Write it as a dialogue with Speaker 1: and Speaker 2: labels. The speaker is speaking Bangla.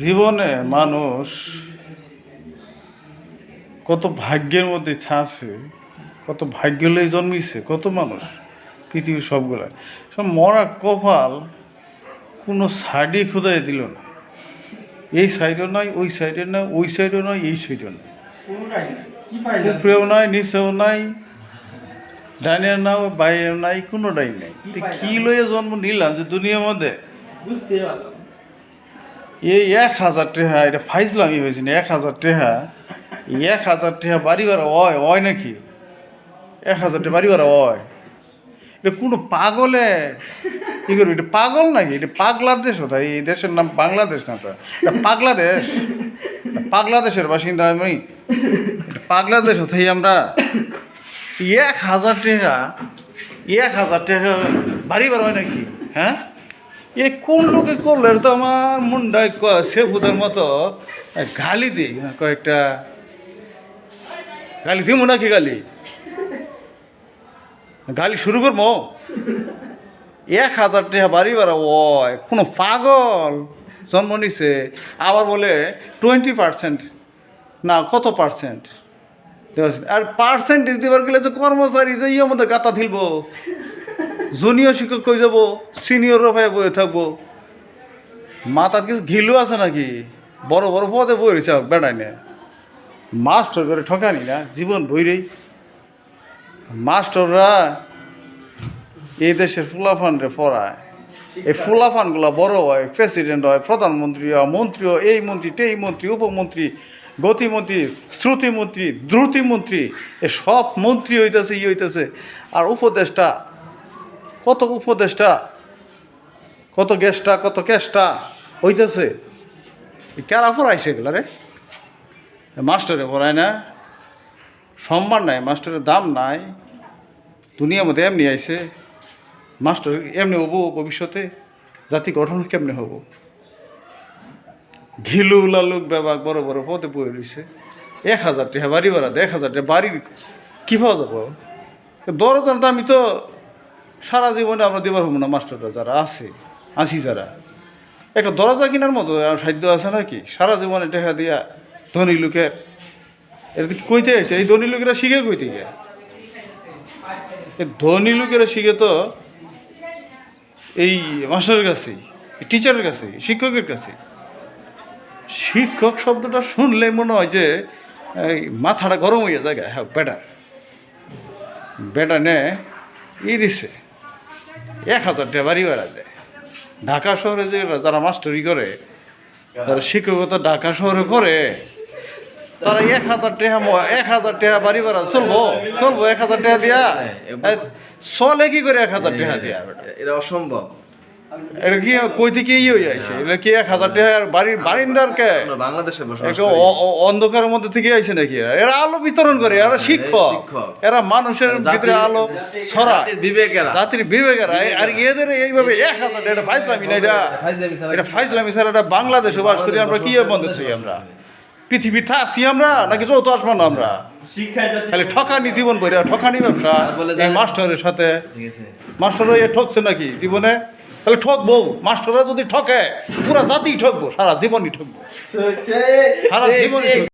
Speaker 1: জীবনে মানুষ কত ভাগ্যের মধ্যে আছে কত ভাগ্য লয়ে জন্মিছে কত মানুষ পৃথিবীর সবগুলা সব মরা কপাল কোনো সাইডে খোদাই দিল না। এই সাইডও নয় ওই সাইডে নয় ওই সাইডও নয় এই সাইডও নয়। উপরেও নাই নিচেও নাই ডাইনের নাও বাইরেও নাই কোনোটাই নাই। কি লয়ে জন্ম নিলাম যে দুনিয়ার মধ্যে?
Speaker 2: বুঝতে
Speaker 1: এই এক হাজার টেহা, এটা ফাইজলামি হয়েছে এক হাজার টেহা। এক হাজার টেহা বাড়ি ভাড়া হয় হয় নাকি? এক হাজার টেহা বাড়ি ভাড়া হয়। এটা কোনো পাগলে? কি করবি, এটা পাগল নাকি? এটা পাগলা দেশ কোথায়? এই দেশের নাম বাংলাদেশ না তো? এটা পাগলা দেশ। এটা পাগলা দেশের বাসিন্দা আমি। এটা পাগলা দেশ কোথায় আমরা? এক হাজার টাকা এক হাজার টাকা বাড়ি ভাড়া হয় নাকি? হ্যাঁ? এ কোন লোকে করল? তো আমার মুন্ডায় সেফুদের মতো। গালি দিই কয়েকটা। গালি দিব নাকি গালি? গালি শুরু করব? এক হাজার টাকা বাড়ি ভাড়া ওয় কোনো পাগল জন্ম নিছে। আবার বলে টোয়েন্টি পার্সেন্ট না, কত পার্সেন্ট আর পার্সেন্টেজ দেবার গেলে যে কর্মচারী যে ইয়ের মধ্যে গাতা দিলব জুনিয়র শিক্ষক কই যাব সিনিয়ররা ভাই বয়ে থাকব। মাথার কিছু ঘিলু আছে নাকি? বড় বড় পদে বই রয়েছে বেড়াই না মাস্টার করে ঠকানি না জীবন বইরেই মাস্টাররা এই দেশের ফুলাফানরে পড়ায়। এই ফুলাফানগুলো বড় হয়, প্রেসিডেন্ট হয়, প্রধানমন্ত্রী হয়, মন্ত্রী হয়, এই মন্ত্রী টেই মন্ত্রী, উপমন্ত্রী, গতিমন্ত্রী, শ্রুতিমন্ত্রী, দ্রুতিমন্ত্রী, এ সব মন্ত্রী হইতেছে, ই হইতেছে। আর উপদেষ্টা কত উপদেষ্টা, কত গেস্টটা কত ক্যাশটা হইতেছে। কারা পড়াইছে এগুলা রে? মাস্টারে পড়ায় না, সম্মান নাই মাস্টারের দাম নাই, দুনিয়ার মধ্যে এমনি আইছে, মাস্টার এমনি হব ভবিষ্যতে, জাতি গঠন কেমনে হব? ঘিলু লালুক ব্যাপার বড় বড় পদে বয়ে রয়েছে এক হাজার টাকা বাড়ি ভাড়া এক হাজার টাকা বাড়ির কী পাওয়া যাব? দরজার দামই তো সারা জীবনে আমরা দেবার হব না, মাস্টাররা যারা আছে, আছি যারা। একটা দরজা কেনার মতো সাধ্য আছে নাকি সারা জীবনে টাকা দিয়া ধনী লোকের, এটা তো কইতে আছে এই ধনী লোকেরা শিখে কইতে গিয়ে। ধনী লোকেরা শিখে তো এই মাস্টারের কাছেই টিচারের কাছে শিক্ষকের কাছে শিক্ষক শব্দটা শুনলে মনে হয় যে মাথাটা গরম হয়ে যায় হ্যাঁ বেটার। বেটা নে ই দিছে। এক হাজার টাকা বাড়ি ভাড়া দেয়। ঢাকা শহরে যে যারা মাস্টারি করে তারা শিক্ষকতা ঢাকা শহরে করে তারা এক হাজার টাকা এক হাজার টাকা বাড়ি ভাড়া চলবো চলবো এক হাজার টাকা দিয়া। চলে কি করে এক হাজার টাকা দিয়া?
Speaker 3: এটা অসম্ভব।
Speaker 1: এটা কি কই থেকে ই হয়ে আছে এটা কি এক হাজার টাকা আর বাড়ির বারিন্দার কে?
Speaker 3: বাংলাদেশে
Speaker 1: একটা
Speaker 3: করি।
Speaker 1: অন্ধকারের মধ্যে থেকে আইছে নাকি এরা? আলো বিতরণ করে এরা শিক্ষক।
Speaker 3: শিক্ষক।
Speaker 1: এরা মানুষের ভিতরে আলো ছড়া
Speaker 3: বিবেকেরা।
Speaker 1: জাতির বিবেকেরা। আর এদের এইভাবে এক হাজার এটা ফাইজলামি না এটা? এটা ফাইজলামি স্যার এটা বাংলাদেশে বাস করি। আমরা কি বন্ধ থাকি আমরা? পৃথিবী থাকছি আমরা নাকি যৌথ আসমান আমরা? খালি ঠকানি জীবন বইরা ঠকানি ব্যবসা। মাস্টারের সাথে এ ঠকছে নাকি জীবনে? তাহলে ঠকবো মাস্টাররা যদি ঠকে পুরা জাতি ঠকবো সারা জীবনই ঠকবো। সারা জীবনই